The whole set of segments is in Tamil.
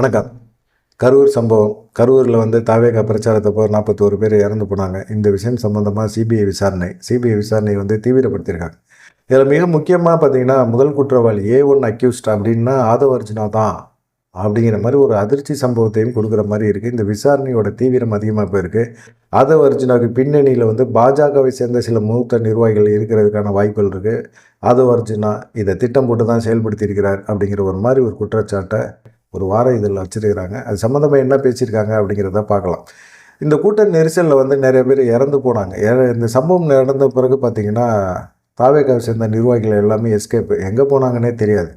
வணக்கம். கரூர் சம்பவம். கரூரில் வந்து தாவேகா போகிற நாற்பத்தோரு பேர் இறந்து போனாங்க. இந்த விஷயம் சம்மந்தமாக சிபிஐ விசாரணை சிபிஐ விசாரணை வந்து தீவிரப்படுத்தியிருக்காங்க. இதில் மிக முக்கியமாக பார்த்தீங்கன்னா முதல் குற்றவாளி ஏ ஒன் அக்யூஸ்ட் அப்படின்னா ஆதவ அர்ஜுனா தான் அப்படிங்கிற மாதிரி ஒரு அதிர்ச்சி சம்பவத்தையும் கொடுக்குற மாதிரி இருக்குது இந்த விசாரணையோட தீவிரம் அதிகமாக போயிருக்கு ஆதவ அர்ஜுனாவுக்கு பின்னணியில் வந்து பாஜகவை சேர்ந்த சில மூத்த நிர்வாகிகள் இருக்கிறதுக்கான வாய்ப்புகள் இருக்குது ஆதவ அர்ஜுனா இதை திட்டம் போட்டு தான் செயல்படுத்தியிருக்கிறார் அப்படிங்கிற ஒரு மாதிரி ஒரு குற்றச்சாட்டை ஒரு வார இதில் வச்சுருக்கிறாங்க. அது சம்மந்தமாக என்ன பேசியிருக்காங்க அப்படிங்கிறத பார்க்கலாம். இந்த கூட்ட நெரிசலில் வந்து நிறைய பேர் இறந்து போனாங்க. இந்த சம்பவம் நடந்த பிறகு பார்த்திங்கன்னா தாவேக்காவை சேர்ந்த நிர்வாகிகள் எல்லாமே எஸ்கேப் எங்கே போனாங்கன்னே தெரியாது.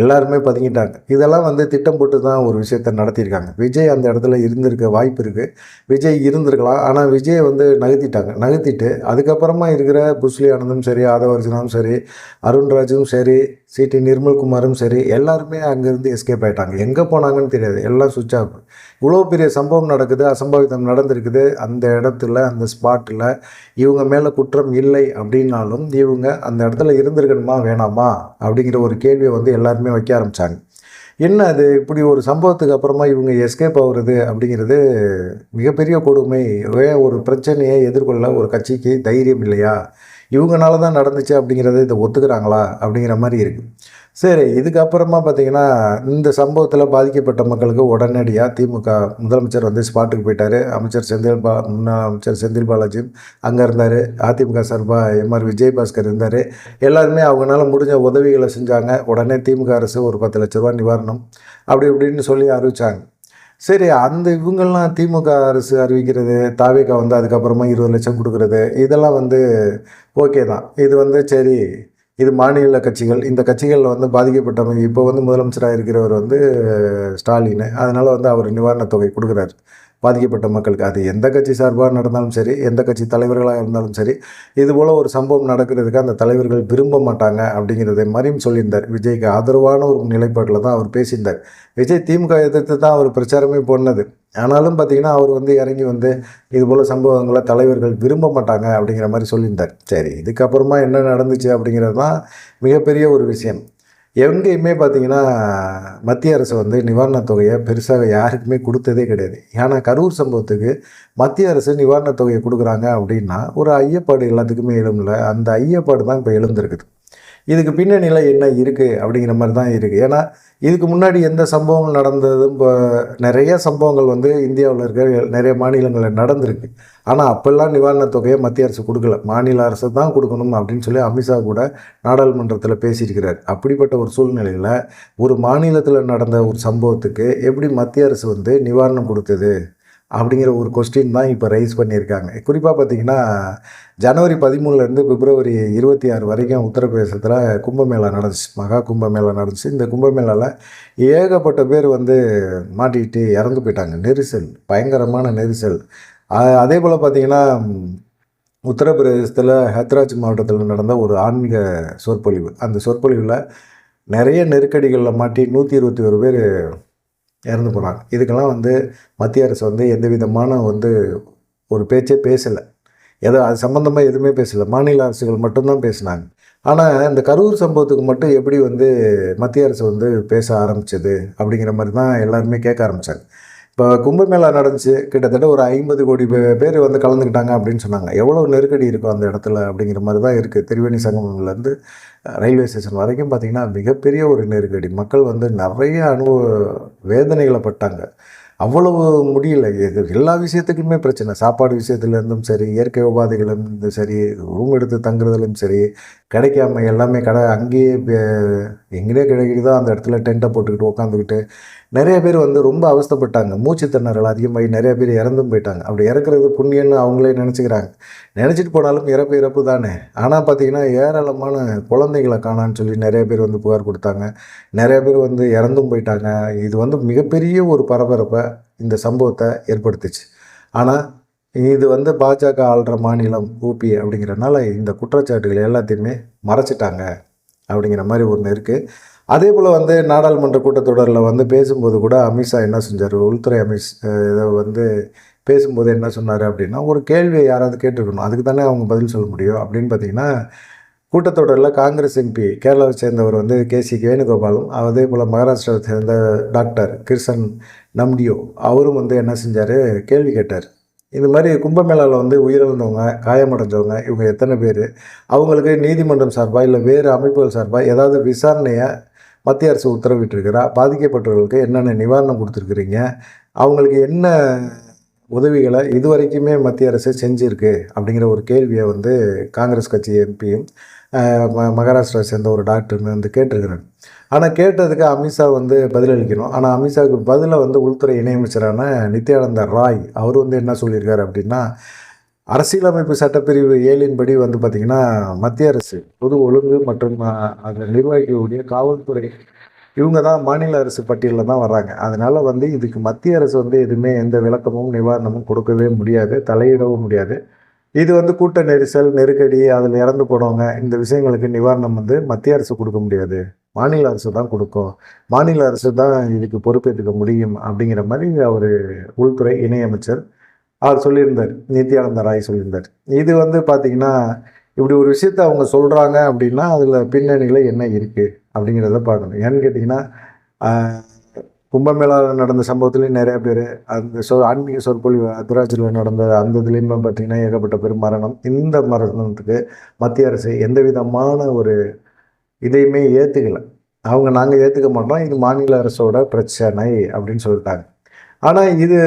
எல்லாருமே பதுங்கிட்டாங்க. இதெல்லாம் வந்து திட்டம் போட்டு தான் ஒரு விஷயத்தை நடத்தியிருக்காங்க. விஜய் அந்த இடத்துல இருந்திருக்க வாய்ப்பு இருக்குது விஜய் இருந்திருக்கலாம். ஆனால் விஜயை வந்து நகர்த்திட்டாங்க. நகர்த்திட்டு அதுக்கப்புறமா இருக்கிற புஸ்லி ஆனந்தும் சரி ஆதவர்ஜனாவும் சரி அருண்ராஜும் சரி சிடி நிர்மல்குமாரும் சரி எல்லாருமே அங்கேருந்து எஸ்கேப் ஆகிட்டாங்க எங்கே போனாங்கன்னு தெரியாது. எல்லாம் சுவிட்ச் ஆஃப் இவ்வளோ பெரிய சம்பவம் நடக்குது அசம்பாவிதம் நடந்திருக்குது. அந்த இடத்துல அந்த ஸ்பாட்டில் இவங்க மேலே குற்றம் இல்லை அப்படின்னாலும் இவங்க அந்த இடத்துல இருந்திருக்கணுமா வேணாமா? அப்படிங்கிற ஒரு கேள்வியை வந்து எல்லாருமே வைக்க ஆரம்பித்தாங்க என்ன அது? இப்படி ஒரு சம்பவத்துக்கு அப்புறமா இவங்க எஸ்கேப் ஆகுறது அப்படிங்கிறது மிகப்பெரிய கொடுமை. ஒரு பிரச்சனையை எதிர்கொள்ள ஒரு கட்சிக்கு தைரியம் இல்லையா? இவங்கனால தான் நடந்துச்சு அப்படிங்கிறத இதை ஒத்துக்கிறாங்களா அப்படிங்கிற மாதிரி இருக்குது சரி இதுக்கப்புறமா பார்த்தீங்கன்னா இந்த சம்பவத்தில் பாதிக்கப்பட்ட மக்களுக்கு உடனடியாக திமுக முதலமைச்சர் வந்து ஸ்பாட்டுக்கு போயிட்டார். அமைச்சர் செந்தில் பா முன்னாள் அமைச்சர் செந்தில் பாலாஜியும் அங்கே இருந்தார். அதிமுக சார்பாக எம்ஆர் விஜயபாஸ்கர் இருந்தார். எல்லாருமே அவங்களால முடிஞ்ச உதவிகளை செஞ்சாங்க. உடனே திமுக அரசு ஒரு பத்து லட்ச ரூபா நிவாரணம் அப்படி இப்படின்னு சொல்லி அறிவிச்சாங்க. சரி அந்த இவங்கெல்லாம் திமுக அரசு அறிவிக்கிறது தாவேக்கா வந்து அதுக்கப்புறமா இருபது லட்சம் கொடுக்குறது இதெல்லாம் வந்து ஓகே தான். இது வந்து சரி இது மாநில கட்சிகள் இந்த கட்சிகளில் வந்து பாதிக்கப்பட்டவங்க இப்போ வந்து முதலமைச்சராக இருக்கிறவர் வந்து ஸ்டாலின். அதனால் வந்து அவர் நிவாரணத் தொகை கொடுக்குறாரு. பாதிக்கப்பட்ட மக்களுக்கு. அது எந்த கட்சி சார்பாக நடந்தாலும் சரி எந்த கட்சி தலைவர்களாக இருந்தாலும் சரி இதுபோல் ஒரு சம்பவம் நடக்கிறதுக்கு அந்த தலைவர்கள் விரும்ப மாட்டாங்க அப்படிங்கிறத மாதிரியும் சொல்லியிருந்தார். விஜய்க்கு ஆதரவான ஒரு நிலைப்பாட்டில் தான் அவர் பேசியிருந்தார். விஜய் திமுக எதிர்த்து தான் அவர் பிரச்சாரமே பண்ணது. ஆனாலும் பார்த்தீங்கன்னா அவர் வந்து இறங்கி வந்து இது போல் சம்பவங்களை தலைவர்கள் விரும்ப மாட்டாங்க அப்படிங்கிற மாதிரி சொல்லியிருந்தார். சரி இதுக்கப்புறமா என்ன நடந்துச்சு அப்படிங்கிறது தான் மிகப்பெரிய ஒரு விஷயம். எங்கேயுமே பார்த்தீங்கன்னா மத்திய அரசு வந்து நிவாரணத் தொகையை பெருசாக யாருக்குமே கொடுத்ததே கிடையாது. ஏன்னா கரூர் சம்பவத்துக்கு மத்திய அரசு நிவாரணத் தொகையை கொடுக்குறாங்க அப்படின்னா ஒரு ஐயப்பாடு எல்லாத்துக்குமே எழும்பல அந்த ஐயப்பாடு தான் இப்போ எழுந்திருக்குது. இதுக்கு பின்னணியில் என்ன இருக்குது அப்படிங்கிற மாதிரி தான் இருக்குது ஏன்னா இதுக்கு முன்னாடி எந்த சம்பவங்கள் நடந்ததும் இப்போ நிறைய சம்பவங்கள் வந்து இந்தியாவில் இருக்கிற நிறைய மாநிலங்களில் நடந்திருக்கு. ஆனால் அப்போல்லாம் நிவாரணத் தொகையை மத்திய அரசு கொடுக்கல. மாநில அரசு தான் கொடுக்கணும் அப்படின்னு சொல்லி அமித்ஷா கூட நாடாளுமன்றத்தில் பேசியிருக்கிறார். அப்படிப்பட்ட ஒரு சூழ்நிலையில் ஒரு மாநிலத்தில் நடந்த ஒரு சம்பவத்துக்கு எப்படி மத்திய அரசு வந்து நிவாரணம் கொடுத்தது? அப்படிங்கிற ஒரு கொஸ்டின் தான் இப்போ ரைஸ் பண்ணியிருக்காங்க. குறிப்பாக பார்த்தீங்கன்னா ஜனவரி பதிமூணுலேருந்து பிப்ரவரி இருபத்தி ஆறு வரைக்கும் உத்தரப்பிரதேசத்தில் கும்பமேளா நடந்துச்சு. மகா கும்பமேளா நடந்துச்சு. இந்த கும்பமேளாவில் ஏகப்பட்ட பேர் வந்து மாட்டிக்கிட்டு இறந்து போயிட்டாங்க. நெரிசல் பயங்கரமான நெரிசல். அதே போல் பார்த்தீங்கன்னா உத்தரப்பிரதேசத்தில் ஹத்ராஜ் மாவட்டத்தில் நடந்த ஒரு ஆன்மீக சொற்பொழிவு. அந்த சொற்பொழிவில் நிறைய நெருக்கடிகளில் மாட்டி நூற்றி இருபத்தி ஒரு பேர் இறந்து போனாங்க. இதுக்கெல்லாம் வந்து மத்திய அரசு வந்து எந்த விதமான வந்து ஒரு பேச்சே பேசலை. ஏதோ அது சம்மந்தமாக எதுவுமே பேசலை. மாநில அரசுகள் மட்டும்தான் பேசினாங்க. ஆனால் இந்த கரூர் சம்பவத்துக்கு மட்டும் எப்படி வந்து மத்திய அரசு வந்து பேச ஆரம்பிச்சது அப்படிங்கிற மாதிரி தான் எல்லாருமே கேட்க ஆரம்பித்தாங்க இப்போ கும்பமேளா நடந்துச்சு. கிட்டத்தட்ட ஒரு ஐம்பது கோடி பேர் வந்து கலந்துக்கிட்டாங்க அப்படின்னு சொன்னாங்க. எவ்வளோ நெருக்கடி இருக்கும் அந்த இடத்துல அப்படிங்கிற மாதிரி தான் இருக்குது திருவேணி சங்கமம்லேருந்து ரயில்வே ஸ்டேஷன் வரைக்கும் பார்த்திங்கன்னா மிகப்பெரிய ஒரு நெருக்கடி. மக்கள் வந்து நிறைய அனுபவ வேதனைகளை பட்டாங்க. அவ்வளவு முடியல. இது எல்லா விஷயத்துக்குமே பிரச்சனை. சாப்பாடு விஷயத்துலேருந்தும் சரி இயற்கை உபாதைகளும் சரி ரூம் எடுத்து தங்குறதுலையும் சரி கிடைக்காம எல்லாமே கடை அங்கேயே எங்கேயே எங்கேயே தான் அந்த இடத்துல டென்ட்டை போட்டுக்கிட்டு உட்காந்துக்கிட்டு நிறைய பேர் வந்து ரொம்ப அவஸ்தைப்பட்டாங்க. மூச்சு திணறல் அதிகமாகி நிறைய பேர் இறந்தும் போயிட்டாங்க. அப்படி இறக்குறது புண்ணியன்னு அவங்களே நினச்சிக்கிறாங்க. நினச்சிட்டு போனாலும் இறப்பு இறப்பு தானே. ஆனால் பார்த்தீங்கன்னா ஏராளமான குழந்தைகளை காணான்னு சொல்லி நிறைய பேர் வந்து புகார் கொடுத்தாங்க. நிறைய பேர் வந்து இறந்தும் போயிட்டாங்க. இது வந்து மிகப்பெரிய ஒரு பரபரப்பை இந்த சம்பவத்தை ஏற்படுத்துச்சு. ஆனால் இது வந்து பாஜக ஆள்ற மாநிலம் ஊபி அப்படிங்கிறனால இந்த குற்றச்சாட்டுகள் எல்லாத்தையுமே மறைச்சிட்டாங்க அப்படிங்கிற மாதிரி ஒன்று இருக்குது அதே போல் வந்து நாடாளுமன்ற கூட்டத்தொடரில் வந்து பேசும்போது கூட அமித்ஷா என்ன செஞ்சார்? உள்துறை அமித் இதை வந்து பேசும்போது என்ன சொன்னார் அப்படின்னா ஒரு கேள்வியை யாராவது கேட்டிருக்கணும். அதுக்கு தானே அவங்க பதில் சொல்ல முடியும் அப்படின்னு பார்த்தீங்கன்னா கூட்டத்தொடரில் காங்கிரஸ் எம்பி கேரளாவை சேர்ந்தவர் வந்து கே சி வேணுகோபாலும் அதே போல் மகாராஷ்டிராவை சேர்ந்த டாக்டர் கிருஷ்ணன் நம்டியோ அவரும் வந்து என்ன செஞ்சார்? கேள்வி கேட்டார். இந்த மாதிரி கும்பமேளாவில் வந்து உயிரிழந்தவங்க காயமடைஞ்சவங்க இவங்க எத்தனை பேர்? அவங்களுக்கு நீதிமன்றம் சார்பாக இல்லை வேறு அமைப்புகள் சார்பாக ஏதாவது விசாரணையை மத்திய அரசு உத்தரவிட்டிருக்கிறா பாதிக்கப்பட்டவர்களுக்கு என்னென்ன நிவாரணம் கொடுத்துருக்குறீங்க அவங்களுக்கு என்ன உதவிகளை இதுவரைக்குமே மத்திய அரசு செஞ்சுருக்கு அப்படிங்கிற ஒரு கேள்வியை வந்து காங்கிரஸ் கட்சி எம்பியும் மகாராஷ்டிரா சேர்ந்த ஒரு டாக்டருமே வந்து கேட்டிருக்கிறாங்க. ஆனால் கேட்டதுக்கு அமித்ஷா வந்து பதிலளிக்கணும். ஆனால் அமித்ஷாவுக்கு பதிலை வந்து உள்துறை இணையமைச்சரான நித்யானந்த ராய் அவர் வந்து என்ன சொல்லியிருக்காரு அப்படின்னா அரசியலமைப்பு சட்டப்பிரிவு ஏழின்படி வந்து பார்த்திங்கன்னா மத்திய அரசு பொது ஒழுங்கு மற்றும் அதை நிர்வகிக்கக்கூடிய காவல்துறை இவங்க தான் மாநில அரசு பட்டியலில் தான் வர்றாங்க. அதனால் வந்து இதுக்கு மத்திய அரசு வந்து எதுவுமே எந்த விளக்கமும் நிவாரணமும் கொடுக்கவே முடியாது தலையிடவும் முடியாது. இது வந்து கூட்ட நெரிசல் நெருக்கடி அதில் இறந்து போனவங்க இந்த விஷயங்களுக்கு நிவாரணம் வந்து மத்திய அரசு கொடுக்க முடியாது. மாநில அரசு தான் கொடுக்கும். மாநில அரசு தான் இதுக்கு பொறுப்பேற்றுக்க முடியும் அப்படிங்கிற மாதிரி அவர் உள்துறை இணையமைச்சர் அவர் சொல்லியிருந்தார் நித்யானந்த ராய் சொல்லியிருந்தார். இது வந்து பார்த்திங்கன்னா இப்படி ஒரு விஷயத்தை அவங்க சொல்கிறாங்க அப்படின்னா அதில் பின்னணியில் என்ன இருக்குது அப்படிங்கிறத பார்க்கணும். ஏன்னு கேட்டிங்கன்னா கும்பமேளாவில் நடந்த சம்பவத்துலேயும் நிறைய பேர் அந்த சொ ஆன்மீக சொற்பொழிவு துராஜில் நடந்த அந்த இதுலேயுமே பார்த்திங்கன்னா ஏகப்பட்ட பெரும் மரணம். இந்த மரணத்துக்கு மத்திய அரசு எந்த விதமான ஒரு இதையுமே ஏற்றுக்கலை அவங்க நாங்கள் ஏற்றுக்க மாட்டோம் இது மாநில அரசோட பிரச்சனை அப்படின்னு சொல்லிட்டாங்க. ஆனால் இது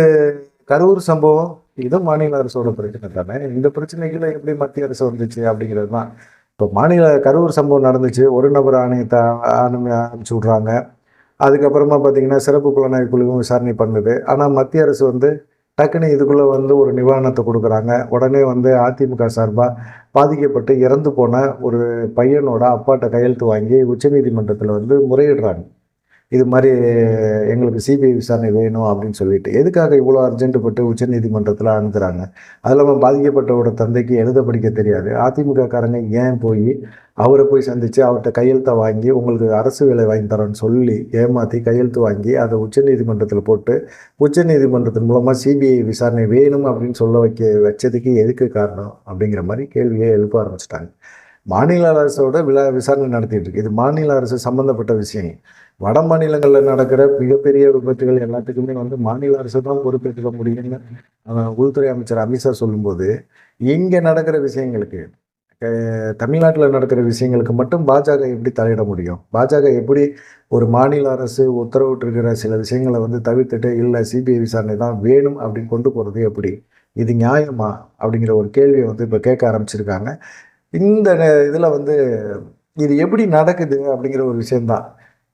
கரூர் சம்பவம் இது மாநில அரசோட பிரச்சனை தானே? இந்த பிரச்சனைகளை எப்படி மத்திய அரசு வந்துச்சு அப்படிங்கிறது தான் இப்போ மாநில கரூர் சம்பவம் நடந்துச்சு. ஒரு நபர் ஆணையத்தை அனுமதி அனுப்பிச்சி விட்றாங்க. அதுக்கப்புறமா பார்த்தீங்கன்னா சிறப்பு புலனாய்வு குழுவும் விசாரணை பண்ணுது. ஆனால் மத்திய அரசு வந்து டக்குன்னு இதுக்குள்ளே வந்து ஒரு நிவாரணத்தை கொடுக்குறாங்க. உடனே வந்து அதிமுக சார்பாக பாதிக்கப்பட்டு இறந்து போன ஒரு பையனோட அப்பாட்ட கையெழுத்து வாங்கி உச்சநீதிமன்றத்தில் வந்து முறையிடுறாங்க. இது மாதிரி எங்களுக்கு சிபிஐ விசாரணை வேணும் அப்படின்னு சொல்லிட்டு. எதுக்காக இவ்வளோ அர்ஜென்ட் பட்டு உச்சநீதிமன்றத்தில் அனுப்புகிறாங்க அது இல்லாமல் பாதிக்கப்பட்டவோட தந்தைக்கு எழுத படிக்க தெரியாது. அதிமுக காரங்க ஏன் போய் அவரை போய் சந்தித்து அவர்கிட்ட கையெழுத்தை வாங்கி உங்களுக்கு அரசு வேலை வாங்கி தரோன்னு சொல்லி ஏமாற்றி கையெழுத்து வாங்கி அதை உச்சநீதிமன்றத்தில் போட்டு உச்சநீதிமன்றத்தின் மூலமாக சிபிஐ விசாரணை வேணும் அப்படின்னு சொல்ல வைக்க வச்சதுக்கு எதுக்கு காரணம் அப்படிங்கிற மாதிரி கேள்வியை எழுப்ப ஆரம்பிச்சிட்டாங்க. மாநில அரசோட விழா விசாரணை நடத்திட்டு இருக்கு. இது மாநில அரசு சம்பந்தப்பட்ட விஷயம். வட மாநிலங்களில் நடக்கிற மிகப்பெரிய விபத்துகள் எல்லாத்துக்குமே வந்து மாநில அரசு தான் பொறுப்பேற்றுக்க முடியும்னு உள்துறை அமைச்சர் அமித்ஷா சொல்லும்போது இங்கே நடக்கிற விஷயங்களுக்கு தமிழ்நாட்டில் நடக்கிற விஷயங்களுக்கு மட்டும் பாஜக எப்படி தலையிட முடியும்? பாஜக எப்படி ஒரு மாநில அரசு உத்தரவிட்டிருக்கிற சில விஷயங்களை வந்து தவிர்த்துட்டு இல்லை சிபிஐ விசாரணை தான் வேணும் அப்படின்னு கொண்டு போகிறது எப்படி? இது நியாயமா? அப்படிங்கிற ஒரு கேள்வியை வந்து இப்போ கேட்க ஆரம்பிச்சிருக்காங்க. இந்த இதில் வந்து இது எப்படி நடக்குது அப்படிங்கிற ஒரு விஷயந்தான்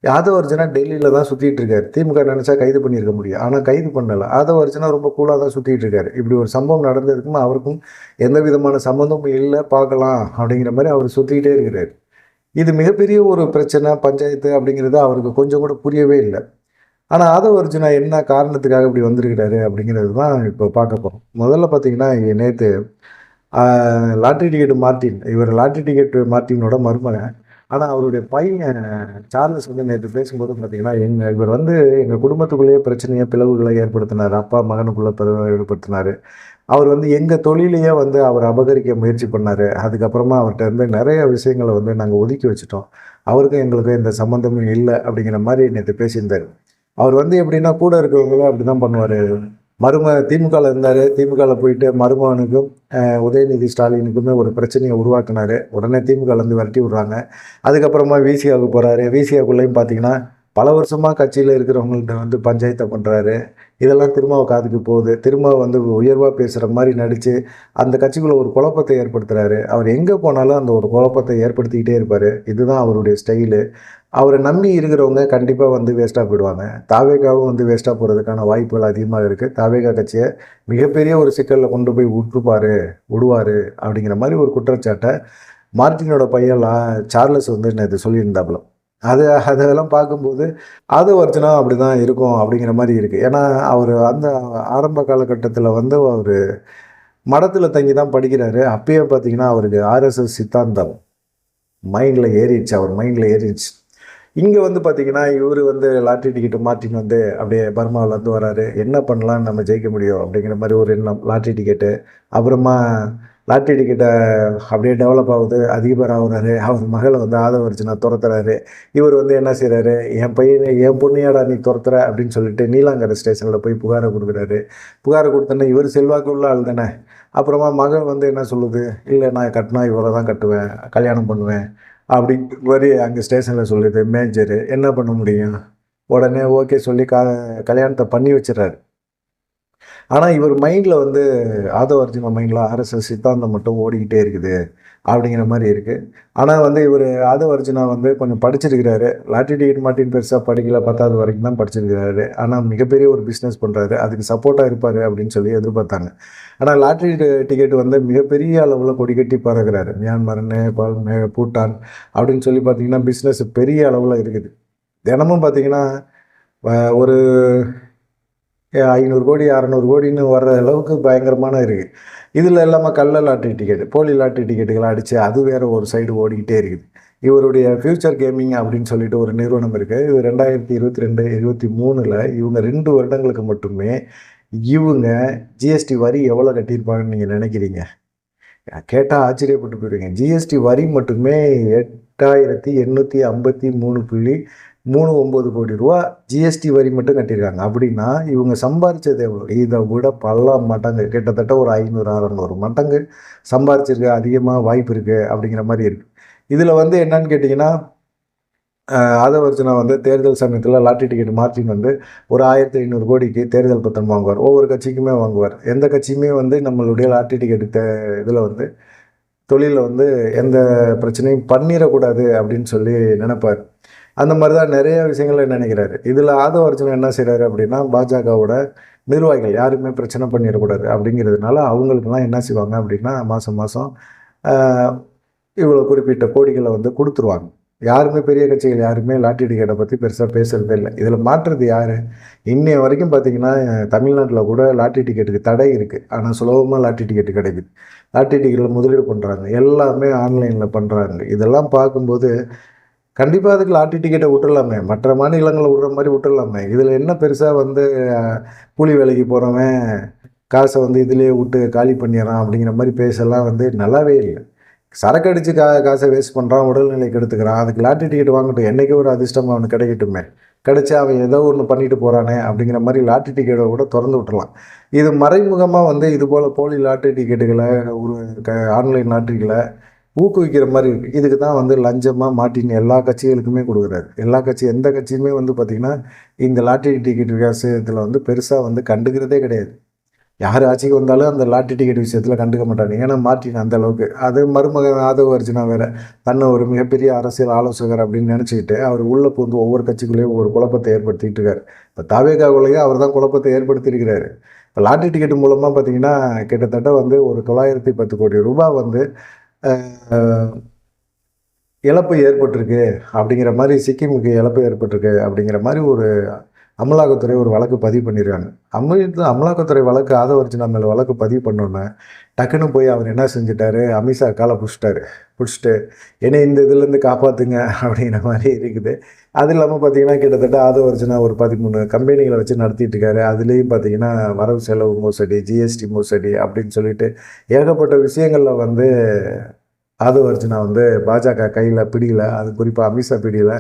யாதவ் அர்ஜுனா டெல்லியில் தான் சுற்றிட்டு இருக்காரு. திமுக நினச்சா கைது பண்ணியிருக்க முடியும். ஆனால் கைது பண்ணலை. யாதவ் அர்ஜுனா ரொம்ப கூலாக தான் சுற்றிட்டு இருக்காரு. இப்படி ஒரு சம்பவம் நடந்ததுக்கும் அவருக்கும் எந்த விதமான சம்மந்தமும் இல்லை. பார்க்கலாம் அப்படிங்கிற மாதிரி அவர் சுற்றிக்கிட்டே இருக்கிறார். இது மிகப்பெரிய ஒரு பிரச்சனை பஞ்சாயத்து அப்படிங்கிறது அவருக்கு கொஞ்சம் கூட புரியவே இல்லை. ஆனால் ஆதவ அர்ஜுனா என்ன காரணத்துக்காக இப்படி வந்திருக்கிறாரு அப்படிங்கிறது தான் இப்போ பார்க்க போகிறோம் முதல்ல பார்த்தீங்கன்னா நேற்று லாட்ரி டிக்கெட் மார்ட்டின் இவர் லாட்ரி டிக்கெட் மார்ட்டினோட மருமகன். ஆனால் அவருடைய பையன் சார்லஸ் வந்து நேற்று பேசும்போது பார்த்தீங்கன்னா எங்கள் இவர் வந்து எங்கள் குடும்பத்துக்குள்ளேயே பிரச்சனையை பிளவுகளை ஏற்படுத்தினார். அப்பா மகனுக்குள்ளே பிளவு ஏற்படுத்தினார். அவர் வந்து எங்கள் தொழிலையே வந்து அவர் அபகரிக்க முயற்சி பண்ணார். அதுக்கப்புறமா அவர்கிட்ட இருந்து நிறைய விஷயங்களை வந்து நாங்கள் ஒதுக்கி வச்சுட்டோம். அவருக்கும் எங்களுக்கும் எந்த சம்மந்தமும் இல்லை அப்படிங்கிற மாதிரி நேற்று பேசியிருந்தார். அவர் வந்து எப்படின்னா கூட இருக்கிறவங்களும் அப்படி தான் பண்ணுவார். மரும திமுகவில் இருந்தார். திமுகவில் போயிட்டு மருமகனுக்கும் உதயநிதி ஸ்டாலினுக்குமே ஒரு பிரச்சனையை உருவாக்குனார். உடனே திமுகலேருந்து விரட்டி விட்றாங்க. அதுக்கப்புறமா விசிஆவுக்கு போகிறாரு விசிஆக்குள்ளேயும் பார்த்தீங்கன்னா பல வருஷமாக கட்சியில் இருக்கிறவங்கள்ட்ட வந்து பஞ்சாயத்தை பண்ணுறாரு இதெல்லாம் திரும்ப காதுக்கு போகுது. திரும்ப வந்து உயர்வாக பேசுகிற மாதிரி நடித்து அந்த கட்சிக்குள்ளே ஒரு குழப்பத்தை ஏற்படுத்துகிறாரு அவர் எங்கே போனாலும் அந்த ஒரு குழப்பத்தை ஏற்படுத்திக்கிட்டே இருப்பார். இதுதான் அவருடைய ஸ்டைலு அவரை நம்பி இருக்கிறவங்க கண்டிப்பாக வந்து வேஸ்ட்டாக போயிடுவாங்க. தாவேகாவும் வந்து வேஸ்ட்டாக போகிறதுக்கான வாய்ப்புகள் அதிகமாக இருக்குது தாவேகா கட்சியை மிகப்பெரிய ஒரு சிக்கலில் கொண்டு போய் விட்டுப்பார் விடுவார் அப்படிங்கிற மாதிரி ஒரு குற்றச்சாட்டை மார்ட்டினோட பையன் லா சார்லஸ் வந்து நான் இது சொல்லியிருந்தாப்புல. அது அதெல்லாம் பார்க்கும்போது அது ஒருத்தனா அப்படி தான் இருக்கும் அப்படிங்கிற மாதிரி இருக்குது ஏன்னா அவர் அந்த ஆரம்ப காலகட்டத்தில் வந்து அவர் மடத்தில் தங்கி தான் படிக்கிறாரு. அப்பயே பார்த்தீங்கன்னா அவருக்கு ஆர்எஸ்எஸ் சித்தாந்தம் மைண்டில் ஏறிடுச்சு. அவர் மைண்டில் ஏறிடுச்சு. இங்கே வந்து பார்த்தீங்கன்னா இவர் வந்து லாட்ரி டிக்கெட்டு மாற்றின்னு வந்து அப்படியே பர்மாவில் வந்து வராரு. என்ன பண்ணலாம் நம்ம ஜெயிக்க முடியும் அப்படிங்கிற மாதிரி ஒரு எண்ணம். லாட்ரி டிக்கெட்டு அப்புறமா லாட்ரி டிக்கெட்டை அப்படியே டெவலப் ஆகுது அதிபர் ஆகுறாரு. அவர் மகளை வந்து ஆதவர்ஜுனா துரத்துறாரு. இவர் வந்து என்ன செய்கிறாரு என் பையனை என் பொண்ணையாடா நீ துரத்துற அப்படின்னு சொல்லிட்டு நீலாங்கரை ஸ்டேஷனில் போய் புகாரை கொடுக்குறாரு. புகாரை கொடுத்தோன்னே இவர் செல்வாக்கு உள்ள ஆள் தானே. அப்புறமா மகள் வந்து என்ன சொல்லுது? இல்லை நான் கட்டினா இவரை தான் கட்டுவேன். கல்யாணம் பண்ணுவேன். அப்படின்ட்டு மாதிரி அங்கே ஸ்டேஷனில் சொல்லுது. மேஜரு என்ன பண்ண முடியும்? உடனே ஓகே சொல்லி கா கல்யாணத்தை பண்ணி வச்சிடறாரு. ஆனால் இவர் மைண்டில் வந்து ஆதவ அர்ஜுன மைண்டில் ஆர்எஸ்எஸ் சித்தாந்தம் மட்டும் ஓடிக்கிட்டே இருக்குது அப்படிங்கிற மாதிரி இருக்குது ஆனால் வந்து இவர் ஆதவ அர்ஜுனா வந்து கொஞ்சம் படிச்சிருக்கிறாரு. லாட்ரி டிக்கெட் மாட்டின்னு பெருசாக படிக்கல பத்தாவது வரைக்கும் தான் படிச்சிருக்கிறாரு. ஆனால் மிகப்பெரிய ஒரு பிஸ்னஸ் பண்ணுறாரு அதுக்கு சப்போர்ட்டாக இருப்பார் அப்படின்னு சொல்லி எதிர்பார்த்தாங்க. ஆனால் லாட்ரி டிக்கெட் வந்து மிகப்பெரிய அளவில் கொடி கட்டி பறக்கிறாரு. மியான்மர் நேபாள் மே பூட்டான் அப்படின்னு சொல்லி பார்த்தீங்கன்னா பிஸ்னஸ் பெரிய அளவில் இருக்குது. தினமும் பார்த்தீங்கன்னா ஒரு ஐநூறு கோடி அறநூறு கோடின்னு வர்ற அளவுக்கு பயங்கரமான இருக்குது இதில் இல்லாமல் கள்ள லாட்ரி டிக்கெட் போலி லாட்ரி டிக்கெட்டுகளை அடித்து அது வேறு ஒரு சைடு ஓடிக்கிட்டே இருக்குது. இவருடைய ஃப்யூச்சர் கேமிங் அப்படின்னு சொல்லிட்டு ஒரு நிறுவனம் இருக்குது இது ரெண்டாயிரத்தி இருபத்தி ரெண்டு இருபத்தி மூணில் இவங்க ரெண்டு வருடங்களுக்கு மட்டுமே இவங்க ஜிஎஸ்டி வரி எவ்வளோ கட்டியிருப்பாங்கன்னு நீங்கள் நினைக்கிறீங்க? கேட்டால் ஆச்சரியப்பட்டு போயிடுவீங்க ஜிஎஸ்டி வரி மட்டுமே எட்டாயிரத்தி எண்ணூற்றி ஐம்பத்தி மூணு புள்ளி மூணு ஒம்பது கோடி ரூபா ஜிஎஸ்டி வரி மட்டும் கட்டியிருக்காங்க. அப்படின்னா இவங்க சம்பாரிச்சது எவ்வளோ இதை விட பல மடங்கு கிட்டத்தட்ட ஒரு ஐநூறு அறநூறு மடங்கு சம்பாரிச்சிருக்க அதிகமாக வாய்ப்பு இருக்குது அப்படிங்கிற மாதிரி இருக்குது இதில் வந்து என்னன்னு கேட்டிங்கன்னா ஆதவர்ஜுனா வந்து தேர்தல் சமயத்தில் லாட்டரி டிக்கெட் மார்டின் வந்து ஒரு ஆயிரத்தி ஐநூறு கோடிக்கு தேர்தல் பத்திரம் வாங்குவார். ஒவ்வொரு கட்சிக்குமே வாங்குவார். எந்த கட்சியுமே வந்து நம்மளுடைய லாட்டரி டிக்கெட் தே இதில் வந்து தொழிலில் வந்து எந்த பிரச்சனையும் பண்ணிடக்கூடாது அப்படின்னு சொல்லி நினைப்பார். அந்த மாதிரி தான் நிறைய விஷயங்களை நினைக்கிறாரு. இதில் ஆதவ அர்ஜுன் என்ன செய்கிறாரு அப்படின்னா பாஜகவோட நிர்வாகிகள் யாருமே பிரச்சனை பண்ணிடக்கூடாது அப்படிங்கிறதுனால அவங்களுக்கெல்லாம் என்ன செய்வாங்க அப்படின்னா மாதம் மாதம் இவ்வளோ குறிப்பிட்ட கோடிகளை வந்து கொடுத்துருவாங்க. யாருமே பெரிய கட்சிகள் யாருமே லாட்டி டிக்கெட்டை பற்றி பெருசாக பேசுகிறதே இல்லை. இதில் மாற்றுறது யார்? இன்னைய வரைக்கும் பார்த்தீங்கன்னா தமிழ்நாட்டில் கூட லாட்டி டிக்கெட்டுக்கு தடை இருக்குது ஆனால் சுலபமாக லாட்டி டிக்கெட்டு கிடைக்குது. லாட்டி டிக்கெட்டில் முதலீடு பண்ணுறாங்க எல்லாமே ஆன்லைனில் பண்ணுறாங்க இதெல்லாம் பார்க்கும்போது கண்டிப்பாக அதுக்கு லாட்ரி டிக்கெட்டை விட்டுடலாமே மற்ற மாநிலங்களில் விடுற மாதிரி விட்டுடலாமே இதில் என்ன பெருசாக வந்து கூலி வேலைக்கு போகிறவன் காசை வந்து இதிலே விட்டு காலி பண்ணிடுறான் அப்படிங்கிற மாதிரி பேசலாம் வந்து நல்லாவே இல்லை. சரக்கு அடித்து கா காசை வேஸ்ட் பண்ணுறான் உடல்நிலை கெடுத்துக்கிறான். அதுக்கு லாட்ரி டிக்கெட் வாங்கட்டும். என்றைக்கு ஒரு அதிர்ஷ்டம் அவனுக்கு கிடைக்கட்டுமே. கிடச்சி அவன் ஏதோ ஒன்று பண்ணிட்டு போகிறானே அப்படிங்கிற மாதிரி லாட்ரி டிக்கெட்டை கூட திறந்து விட்டுறலாம். இது மறைமுகமாக வந்து இது போல் போலி லாட்ரி டிக்கெட்டுகளை ஒரு க ஆன்லைன் லாட்ரிகளை ஊக்குவிக்கிற மாதிரி இருக்குது இதுக்கு தான் வந்து லஞ்சமாக மாட்டின்னு எல்லா கட்சிகளுக்குமே கொடுக்குறாரு. எல்லா கட்சி எந்த கட்சியுமே வந்து பார்த்திங்கன்னா இந்த லாட்டரி டிக்கெட் விஷயத்தில் வந்து பெருசாக வந்து கண்டுக்கிறதே கிடையாது. யார் ஆட்சிக்கு வந்தாலும் அந்த லாட்டரி டிக்கெட் விஷயத்தில் கண்டுக்க மாட்டாங்க. ஏன்னா மார்ட்டின் அந்த அளவுக்கு. அது மருமகன் ஆதவ அர்ஜுனா வேறு தன்னை ஒரு மிகப்பெரிய அரசியல் ஆலோசகர் அப்படின்னு நினச்சிக்கிட்டு அவர் உள்ளே பூந்து ஒவ்வொரு கட்சிக்குள்ளேயும் ஒரு குழப்பத்தை ஏற்படுத்திட்டு இருக்காரு. இப்போ தாவேகாவுலேயே அவர் தான் குழப்பத்தை ஏற்படுத்தியிருக்கிறாரு. இப்போ லாட்டரி டிக்கெட் மூலமாக பார்த்தீங்கன்னா கிட்டத்தட்ட வந்து ஒரு தொள்ளாயிரத்தி பத்து கோடி ரூபாய் வந்து இழப்பு ஏற்பட்டிருக்கு அப்படிங்கிற மாதிரி சிக்கிமுக்கு இழப்பு ஏற்பட்டிருக்கு அப்படிங்கிற மாதிரி ஒரு அமலாக்கத்துறை ஒரு வழக்கு பதிவு பண்ணிடுறாங்க அமித் அமலாக்கத்துறை வழக்கு ஆதவர்ஜினா மேலே வழக்கு பதிவு பண்ணோன்னே டக்குன்னு போய் அவர் என்ன செஞ்சிட்டாரு? அமித்ஷா காலை பிடிச்சிட்டாரு. பிடிச்சிட்டு என்னை இந்த இதுலேருந்து காப்பாற்றுங்க அப்படிங்கிற மாதிரி இருக்குது. அது இல்லாமல் பார்த்தீங்கன்னா கிட்டத்தட்ட ஆதவர்ஜினா ஒரு பதிமூணு கம்பெனிகளை வச்சு நடத்திட்டு இருக்காரு. அதுலேயும் பார்த்தீங்கன்னா வரவு செலவு மோசடி ஜிஎஸ்டி மோசடி அப்படின்னு சொல்லிட்டு ஏகப்பட்ட விஷயங்களில் வந்து ஆதவர்ஜுனா வந்து பாஜக கையில் பிடியில அது குறிப்பாக அமித்ஷா பிடியில்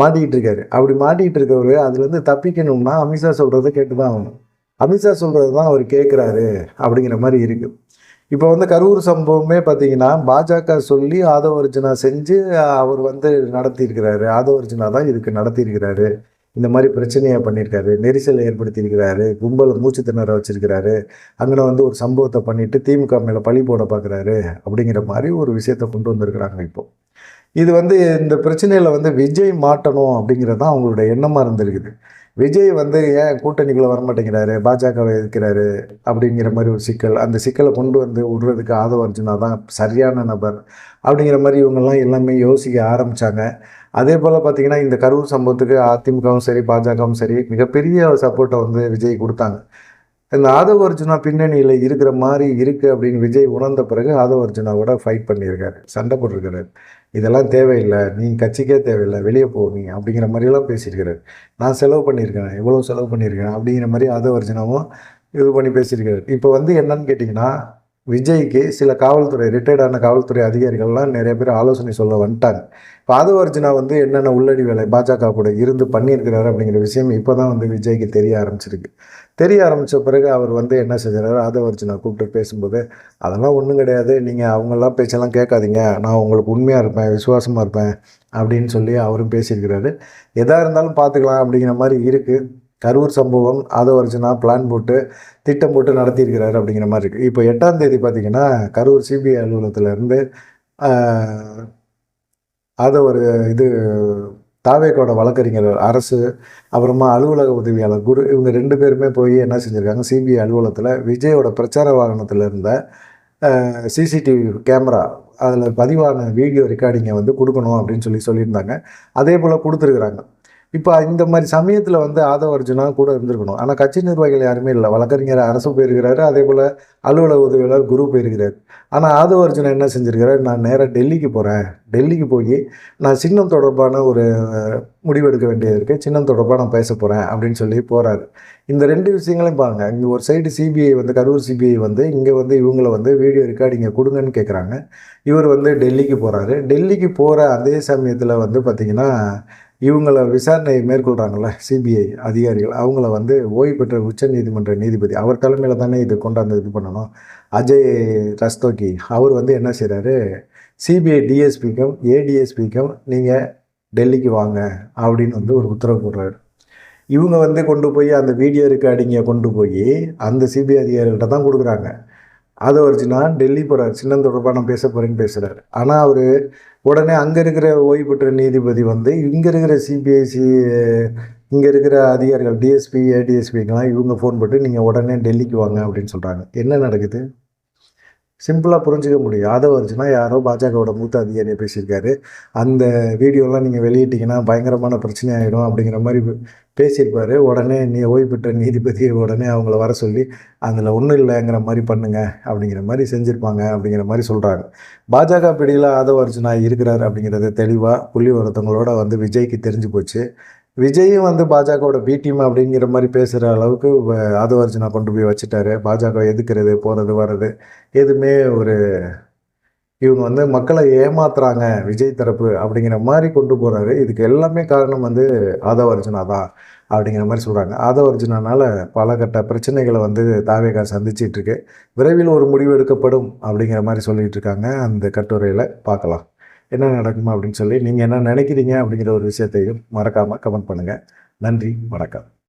மாட்டிக்கிட்டு இருக்காரு. அப்படி மாட்டிக்கிட்டு இருக்கவர் அதுலேருந்து தப்பிக்கணும்னா அமித்ஷா சொல்கிறத கேட்டு தான் ஆகணும். அமித்ஷா சொல்கிறது தான் அவர் கேட்குறாரு அப்படிங்கிற மாதிரி இருக்குது இப்போ வந்து கரூர் சம்பவமே பார்த்தீங்கன்னா பாஜக சொல்லி ஆதவர்ஜுனா செஞ்சு அவர் வந்து நடத்தியிருக்கிறாரு. ஆதவர்ஜுனா தான் இதுக்கு நடத்தியிருக்கிறாரு. இந்த மாதிரி பிரச்சனையை பண்ணியிருக்காரு. நெரிசலை ஏற்படுத்தியிருக்கிறாரு. கும்பலை மூச்சு திணற வச்சிருக்கிறாரு. அங்கே வந்து ஒரு சம்பவத்தை பண்ணிட்டு திமுக மேலே பழி போட பார்க்குறாரு அப்படிங்கிற மாதிரி ஒரு விஷயத்தை கொண்டு வந்திருக்கிறாங்க இப்போ. இது வந்து இந்த பிரச்சனையில் வந்து விஜய் மாட்டணும் அப்படிங்கிறது தான் அவங்களோட எண்ணமாக இருந்திருக்குது. விஜய் வந்து ஏன் கூட்டணிக்குள்ளே வரமாட்டேங்கிறாரு? பாஜகவை எதிர்க்கிறாரு அப்படிங்கிற மாதிரி ஒரு சிக்கல். அந்த சிக்கலை கொண்டு வந்து விடுறதுக்கு ஆதவ அர்ஜுனா தான் சரியான நபர் அப்படிங்கிற மாதிரி இவங்கெல்லாம் எல்லாமே யோசிக்க ஆரம்பித்தாங்க அதே போல் பார்த்தீங்கன்னா இந்த கரூர் சம்பவத்துக்கு அதிமுகவும் சரி பாஜகவும் சரி மிகப்பெரிய சப்போர்ட்டை வந்து விஜய் கொடுத்தாங்க. இந்த ஆதவ அர்ஜுனா பின்னணியில் இருக்கிற மாதிரி இருக்குது அப்படின்னு விஜய் உணர்ந்த பிறகு ஆதவ அர்ஜுனாவோட ஃபைட் பண்ணியிருக்காரு. சண்டை போட்டிருக்காரு. இதெல்லாம் தேவையில்லை. நீ கட்சிக்கே தேவையில்லை. வெளியே போ நீ அப்படிங்கிற மாதிரியெல்லாம் பேசியிருக்காரு. நான் செலவு பண்ணியிருக்கேன். எவ்வளோ செலவு பண்ணியிருக்கேன் அப்படிங்கிற மாதிரி ஆதவ அர்ஜுனாவும் இது பண்ணி பேசியிருக்காரு. இப்போ வந்து என்னன்னு கேட்டிங்கன்னா விஜய்க்கு சில காவல்துறை ரிட்டையர்டான காவல்துறை அதிகாரிகள்லாம் நிறைய பேர் ஆலோசனை சொல்ல வந்துட்டாங்க. இப்போ ஆதவ அர்ஜுனா வந்து என்னென்ன உள்ளடி வேலை பாஜக கூட இருந்து பண்ணியிருக்கிறாரு அப்படிங்கிற விஷயம் இப்போ தான் வந்து விஜய்க்கு தெரிய ஆரம்பிச்சிருக்கு. தெரிய ஆரம்பித்த பிறகு அவர் வந்து என்ன செஞ்சார் ஆதவ அர்ஜுனா கூப்பிட்டு பேசும்போது அதெல்லாம் ஒன்றும் கிடையாது. நீங்கள் அவங்கெல்லாம் பேச்செல்லாம் கேட்காதீங்க. நான் உங்களுக்கு உண்மையாக இருப்பேன் விசுவாசமாக இருப்பேன். அப்படின்னு சொல்லி அவரும் பேசியிருக்கிறாரு. எதாக இருந்தாலும் பார்த்துக்கலாம் அப்படிங்கிற மாதிரி இருக்குது கரூர் சம்பவம் ஆதவ அர்ஜுனா பிளான் போட்டு திட்டம் போட்டு நடத்தியிருக்கிறாரு அப்படிங்கிற மாதிரி இருக்குது இப்போ எட்டாம் தேதி பார்த்தீங்கன்னா கரூர் சிபிஐ அலுவலகத்திலேருந்து அதை ஒரு இது தாவேக்கோட வழக்கறிஞர் அரசு அப்புறமா அலுவலக உதவியாளர் குரு இவங்க ரெண்டு பேருமே போய் என்ன செஞ்சுருக்காங்க சிபிஐ அலுவலகத்தில் விஜயோட பிரச்சார வாகனத்தில் இருந்த சிசிடிவி கேமரா அதில் பதிவான வீடியோ ரெக்கார்டிங்கை வந்து கொடுக்கணும் அப்படின்னு சொல்லி சொல்லியிருந்தாங்க. அதே போல் கொடுத்துருக்குறாங்க. இப்போ இந்த மாதிரி சமயத்தில் வந்து ஆதவ அர்ஜுனா கூட இருந்திருக்கணும். ஆனால் கட்சி நிர்வாகிகள் யாருமே இல்லை. வழக்கறிஞர் அரசு போயிருக்கிறாரு. அதே போல் அலுவலக உதவியாளர் குரு போயிருக்கிறார். ஆனால் ஆதவ அர்ஜுனா என்ன செஞ்சுருக்கிறாரு? நான் நேராக டெல்லிக்கு போகிறேன் டெல்லிக்கு போய் நான் சின்னம் தொடர்பான ஒரு முடிவெடுக்க வேண்டியது இருக்குது சின்னம் தொடர்பாக நான் பேச போகிறேன் அப்படின்னு சொல்லி போகிறாரு இந்த ரெண்டு விஷயங்களையும் பாருங்கள் இங்கே ஒரு சைடு சிபிஐ வந்து கரூர் சிபிஐ வந்து இங்கே வந்து இவங்கள வந்து வீடியோ ரெக்கார்டிங்கை கொடுங்கன்னு கேட்குறாங்க இவர் வந்து டெல்லிக்கு போகிறாரு டெல்லிக்கு போகிற அதே சமயத்தில் வந்து பார்த்திங்கன்னா இவங்கள விசாரணை மேற்கொள்கிறாங்கல்ல சிபிஐ அதிகாரிகள். அவங்கள வந்து ஓய்வு பெற்ற உச்ச நீதிமன்ற நீதிபதி அவர் தலைமையில் தானே இது கொண்டாந்து இது பண்ணணும். அஜய் ரஸ்தோக்கி அவர் வந்து என்ன செய்கிறாரு சிபிஐ டிஎஸ்பிக்கும் ஏடிஎஸ்பிக்கும் நீங்கள் டெல்லிக்கு வாங்க அப்படின்னு வந்து ஒரு உத்தரவு போடுறாரு. இவங்க வந்து கொண்டு போய் அந்த வீடியோ ரெக்கார்டிங்கை கொண்டு போய் அந்த சிபிஐ அதிகாரிகள்கிட்ட தான் கொடுக்குறாங்க. அதை வச்சுன்னா டெல்லி போகிறார் சின்னம் தொடர்பாக நான் பேச போகிறேன்னு பேசுகிறாரு ஆனால் அவர் உடனே அங்கே இருக்கிற ஓய்வு பெற்ற நீதிபதி வந்து இங்கே இருக்கிற சிபிஐசி இங்கே இருக்கிற அதிகாரிகள் டிஎஸ்பி ஏடிஎஸ்பிக்கெலாம் இவங்க ஃபோன் போட்டு நீங்கள் உடனே டெல்லிக்கு வாங்க அப்படின்னு சொல்கிறாங்க என்ன நடக்குது? சிம்பிளாக புரிஞ்சுக்க முடியும் யாதவ் அர்ஜுனா யாரோ பாஜகவோட மூத்த அதிகாரியை பேசியிருக்காரு. அந்த வீடியோலாம் நீங்கள் வெளியிட்டிங்கன்னா பயங்கரமான பிரச்சனை ஆகிடும் அப்படிங்கிற மாதிரி பேசியிருப்பார். உடனே நீ ஓய்வு பெற்ற நீதிபதியை உடனே அவங்கள வர சொல்லி அதில் ஒன்றும் இல்லைங்கிற மாதிரி பண்ணுங்க அப்படிங்கிற மாதிரி செஞ்சுருப்பாங்க அப்படிங்கிற மாதிரி சொல்கிறாங்க பாஜக பிடியில் ஆதவ அர்ஜுனா இருக்கிறார் அப்படிங்கிறது தெளிவாக புள்ளி ஒருத்தவங்களோட வந்து விஜய்க்கு தெரிஞ்சு போச்சு. விஜயும் வந்து பாஜகவோட பி டீம் அப்படிங்கிற மாதிரி பேசுகிற அளவுக்கு ஆதவர்ஜுனா கொண்டு போய் வச்சுட்டாரு. பாஜக எதுக்கிறது போகிறது வர்றது எதுவுமே ஒரு இவங்க வந்து மக்களை ஏமாத்துறாங்க விஜய் தரப்பு அப்படிங்கிற மாதிரி கொண்டு போகிறாரு இதுக்கு எல்லாமே காரணம் வந்து ஆதவர்ஜுனா தான் அப்படிங்கிற மாதிரி சொல்கிறாங்க ஆதவர்ஜுனானால பல கட்ட பிரச்சனைகளை வந்து தாவேகா சந்திச்சிட்ருக்கு விரைவில் ஒரு முடிவு எடுக்கப்படும் அப்படிங்கிற மாதிரி சொல்லிகிட்டு இருக்காங்க. அந்த கட்டுரையில் பார்க்கலாம். என்ன நடக்குமா அப்படின்னு சொல்லி நீங்கள் என்ன நினைக்கிறீங்க அப்படிங்கிற ஒரு விஷயத்தையும் மறக்காமல் கமெண்ட் பண்ணுங்கள் நன்றி வணக்கம்.